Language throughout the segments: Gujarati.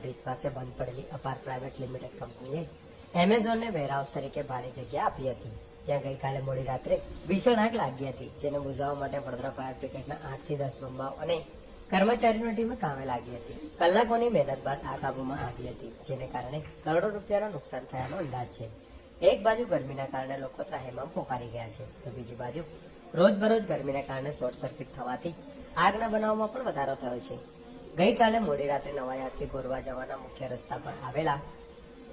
બ્રિજ પાસે બંધ પડેલી અપાર પ્રાઇવેટ લિમિટેડ કંપનીએ એમેઝોનને વેરહાઉસ તરીકે ભાડે જગ્યા આપી હતી. ત્યાં ગઈકાલે મોડી રાત્રે ભીષણ આગ લાગી હતી, જેને બુઝાવવા માટે વડોદરા ફાયર બ્રિગેડના આઠથી દસ બંબાઓ અને કર્મચારીઓની ટીમે કામે લાગી હતી. કલાકોની મહેનત બાદ આ કાબુમાં આવી હતી, જેને કારણે કરોડો રૂપિયાનું નુકસાન થયાનો અંદાજ છે. એક બાજુ ગરમીના કારણે લોકો ત્રાહીમાં પોકારી ગયા છે, તો બીજી બાજુ રોજબરોજ ગરમીના કારણે શોર્ટ સર્કિટ થવાથી આગના બનાવમાં પણ વધારો થયો છે. ગઈકાલે મોડી રાત્રે નવાયાર્ડથી ગોરવા જવાના મુખ્ય રસ્તા પર આવેલા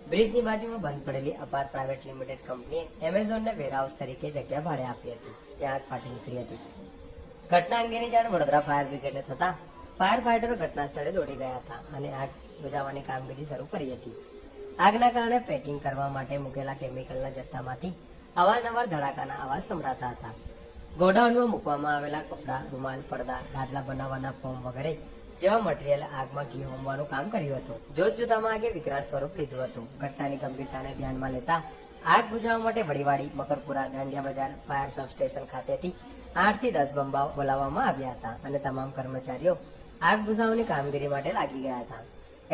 બ્રિજની બાજુમાં બંધ પડેલી અપાર પ્રાઇવેટ લિમિટેડ કંપનીએ એમેઝોનને વેરહાઉસ તરીકે જગ્યા ભાડે આપી હતી. ત્યાં આગ ફાટી નીકળી હતી. ઘટના અંગેની જાણ વડોદરા ફાયર બ્રિગેડને થતા ફાયર ફાઈટરો ઘટના સ્થળે દોડી ગયા હતા અને આગ બુઝાવવાની કામગીરી શરૂ કરી હતી. આગના કારણે પેકિંગ કરવા માટે મૂકેલા કેમિકલના જથ્થામાંથી અવારનવાર ધડાકાના અવાજ સંભળાતા હતા. ગોડાઉનમાં મૂકવામાં આવેલા કપડાં, રૂમાલ, પડદા, ગાદલા બનાવવાના ફોર્મ વગેરે જેવા મટીરિયલ આગમાં ઘી હોમવાનું કામ કર્યું હતું. જોત જોતામાં આગે વિકરાળ સ્વરૂપ લીધું હતું. ઘટનાની ગંભીરતાને ધ્યાનમાં લેતા આગ બુઝાવવા માટે વડીવાડી, મકરપુરા, દાંડિયા બજાર, ફાયર સબસ્ટેશન ખાતેથી આઠથી દસ બંબાઓ બોલાવવામાં આવ્યા હતા અને તમામ કર્મચારીઓ આગ બુઝાવવાની કામગીરી માટે લાગી ગયા હતા.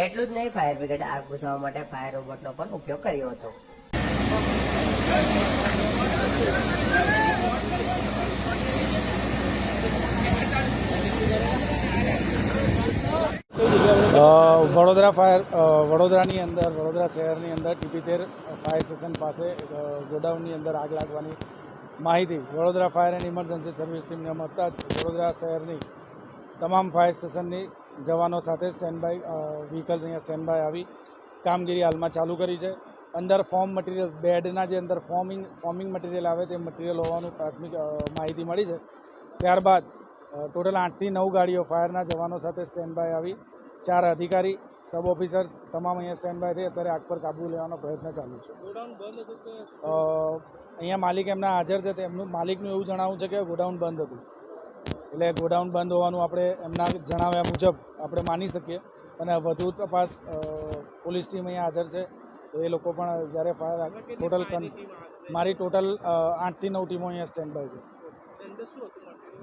એટલું જ નહીં, ફાયર બ્રિગેડ આગ બુઝાવવા માટે ફાયર રોબોટનો પણ ઉપયોગ કર્યો હતો. વડોદરા ફાયર વડોદરાની અંદર વડોદરા શહેરની અંદર ટીપીતેર ફાયર સ્ટેશન પાસે ગોડાઉનની અંદર આગ લાગવાની માહિતી Vadodara fire and emergency service ટીમને મળતા જ વડોદરા શહેરની તમામ ફાયર સ્ટેશનની જવાનો સાથે સ્ટેન્ડ બાય વ્હીકલ્સ અહીંયા સ્ટેન્ડ બાય આવી કામગીરી હાલમાં ચાલુ કરી છે. અંદર ફોર્મ મટીરિયલ બેડના જે અંદર ફોર્મિંગ ફોર્મિંગ મટીરિયલ આવે તે મટીરિયલ હોવાનું પ્રાથમિક માહિતી મળી છે. ત્યારબાદ ટોટલ આઠથી નવ ગાડીઓ ફાયરના જવાનો સાથે સ્ટેન્ડ બાય આવી ચાર અધિકારી સબ ઓફિસર તમામ અહીંયા સ્ટેન્ડ બાય થઈ અત્યારે આગ પર કાબૂ લેવાનો પ્રયત્ન ચાલુ છે. અહીંયા માલિક એમના હાજર છે એમનું માલિકનું એવું જણાવવું છે કે ગોડાઉન બંધ હતું. એટલે ગોડાઉન બંધ હોવાનું આપણે એમના જણાવ્યા મુજબ આપણે માની શકીએ. અને વધુ તપાસ પોલીસ ટીમ અહીંયા હાજર છે. તો એ લોકો પણ જ્યારે ફાયર ટોટલ મારી ટોટલ આઠથી નવ ટીમો અહીંયા સ્ટેન્ડ બાય છે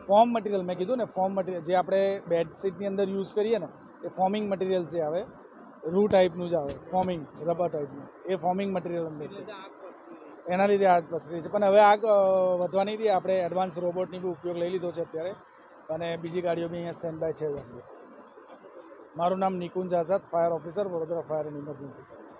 ફોર્મ મટીરિયલ મેં કીધું ને ફોર્મ મટીરિયલ જે આપણે બેડશીટની અંદર યુઝ કરીએ ને એ ફોર્મિંગ મટીરિયલ જે આવે રૂ ટાઈપનું જ આવે ફોર્મિંગ રબર ટાઈપનું એ ફોર્મિંગ મટીરિયલ અંદર છે. એના લીધે આગ પસરી છે. પણ હવે આગ વધવાની હતી આપણે એડવાન્સ રોબોટની બી ઉપયોગ લઈ લીધો છે અત્યારે. અને બીજી ગાડીઓ બી અહીંયા સ્ટેન્ડ બાય છે જ મારું નામ Nikunj Azad fire officer Vadodara fire and emergency service